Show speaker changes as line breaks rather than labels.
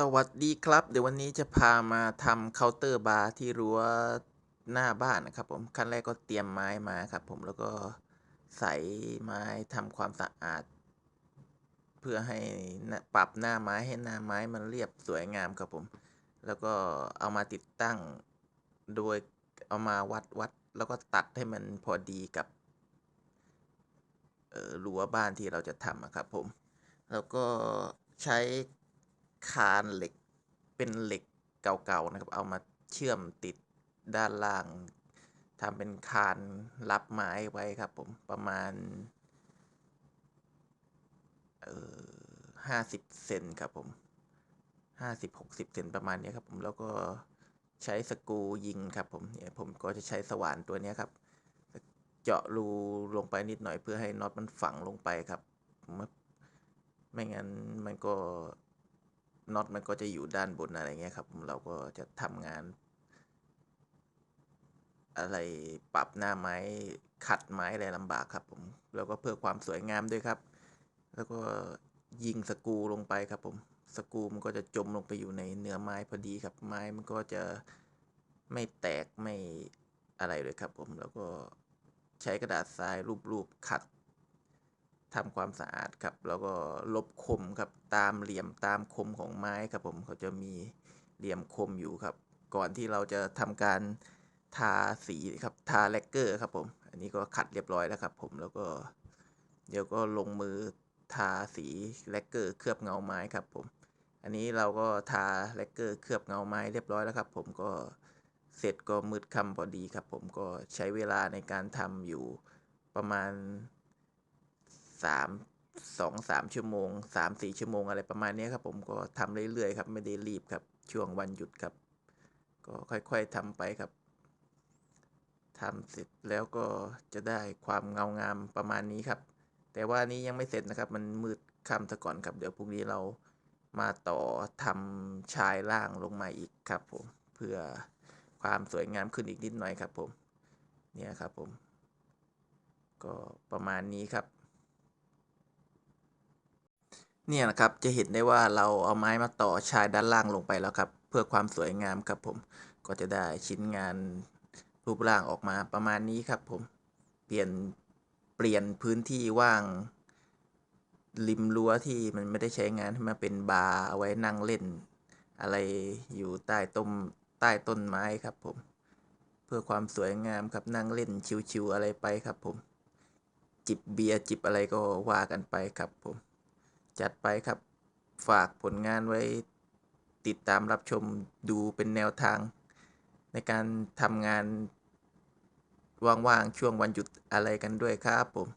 สวัสดีครับ เดี๋ยววันนี้จะพามาทำเคาน์เตอร์บาร์ที่รั้วหน้าบ้านนะครับผมขั้นแรกก็เตรียมไม้มาครับผมแล้วก็ใส่ไม้ทำความสะอาด เพื่อให้ปรับหน้าไม้ให้หน้าไม้มันเรียบสวยงามครับผม แล้วก็เอามาติดตั้ง โดยเอามาวัดวัด แล้วก็ตัดให้มันพอดีกับรั้วบ้านที่เราจะทำครับผม แล้วก็ใช้ คานเหล็กเป็นเหล็กเก่าๆนะครับ เอามาเชื่อมติดด้านล่างทำเป็นคานรับไม้ไว้ครับผมประมาณเออห้าสิบเซนครับผมห้าสิบหกสิบเซนประมาณนี้ครับผมแล้วก็ใช้สกูยิงครับผมเนี่ยผมก็จะใช้สว่านตัวนี้ครับ เจาะรูลงไปนิดหน่อยเพื่อให้น็อตมันฝังลงไปครับ ไม่งั้นมันก็ น็อตมันก็จะอยู่ด้านบนอะไรเงี้ยครับ เราก็จะทำงาน อะไรปรับหน้าไม้ขัดไม้อะไรลำบากครับผม แล้วก็เพื่อความสวยงามด้วยครับ แล้วก็ยิงสกูลงไปครับผมสกูมันก็จะจมลงไปอยู่ในเนื้อไม้พอดีครับ ไม้มันก็จะไม่แตกไม่อะไรเลยครับผม แล้วก็ใช้กระดาษทรายรูปๆขัด ทำความสะอาดครับ แล้วก็ลบคมครับตามเหลี่ยมตามคมของไม้ครับผมเขาจะมีเหลี่ยมคมอยู่ครับ ก่อนที่เราจะทำการทาสีครับทาแลกเกอร์ครับผม อันนี้ก็ขัดเรียบร้อยแล้วครับ ผมแล้วก็เดี๋ยวก็ลงมือทาสีแลกเกอร์เคลือบเงาไม้ครับผม อันนี้เราก็ทาแลกเกอร์เคลือบเงาไม้เรียบร้อยแล้วครับ ผมก็เสร็จก็มืดค่ำพอดีครับ ผมก็ใช้เวลาในการทำอยู่ประมาณ สามสองสามชั่วโมงสามสี่ชั่วโมงอะไรประมาณนี้ครับ ผมก็ทำเรื่อยๆครับ ไม่ได้รีบครับ ช่วงวันหยุดครับ ก็ค่อยๆทำไปครับทำเสร็จแล้วก็จะได้ความเงางามประมาณนี้ครับ แต่ว่านี้ยังไม่เสร็จนะครับ มันมืดค่ำซะก่อนครับ เดี๋ยวพรุ่งนี้เรามาต่อทำชายล่างลงมาอีกครับ ผมเพื่อความสวยงามขึ้นอีกนิดหน่อยครับ ผม เนี่ยครับผม ก็ประมาณนี้ครับ เนี่ยนะครับจะเห็นได้ว่าเราเอาไม้มาต่อชายด้านล่างลงไปแล้วครับ เพื่อความสวยงามครับผมก็จะได้ชิ้นงานรูปร่างออกมาประมาณนี้ครับผมเปลี่ยนเปลี่ยนพื้นที่ว่าง ริมรั้วที่มันไม่ได้ใช้งานให้มาเป็นบาร์เอาไว้นั่งเล่น อะไรอยู่ใต้ต้นใต้ต้นไม้ครับผม เพื่อความสวยงามครับนั่งเล่นชิวๆอะไรไปครับผม จิบเบียร์จิบอะไรก็ว่ากันไปครับผม จัดไปครับ ฝากผลงานไว้ติดตามรับชมดูเป็นแนวทาง ในการทำงานว่างๆช่วงวันหยุดอะไรกันด้วยครับผม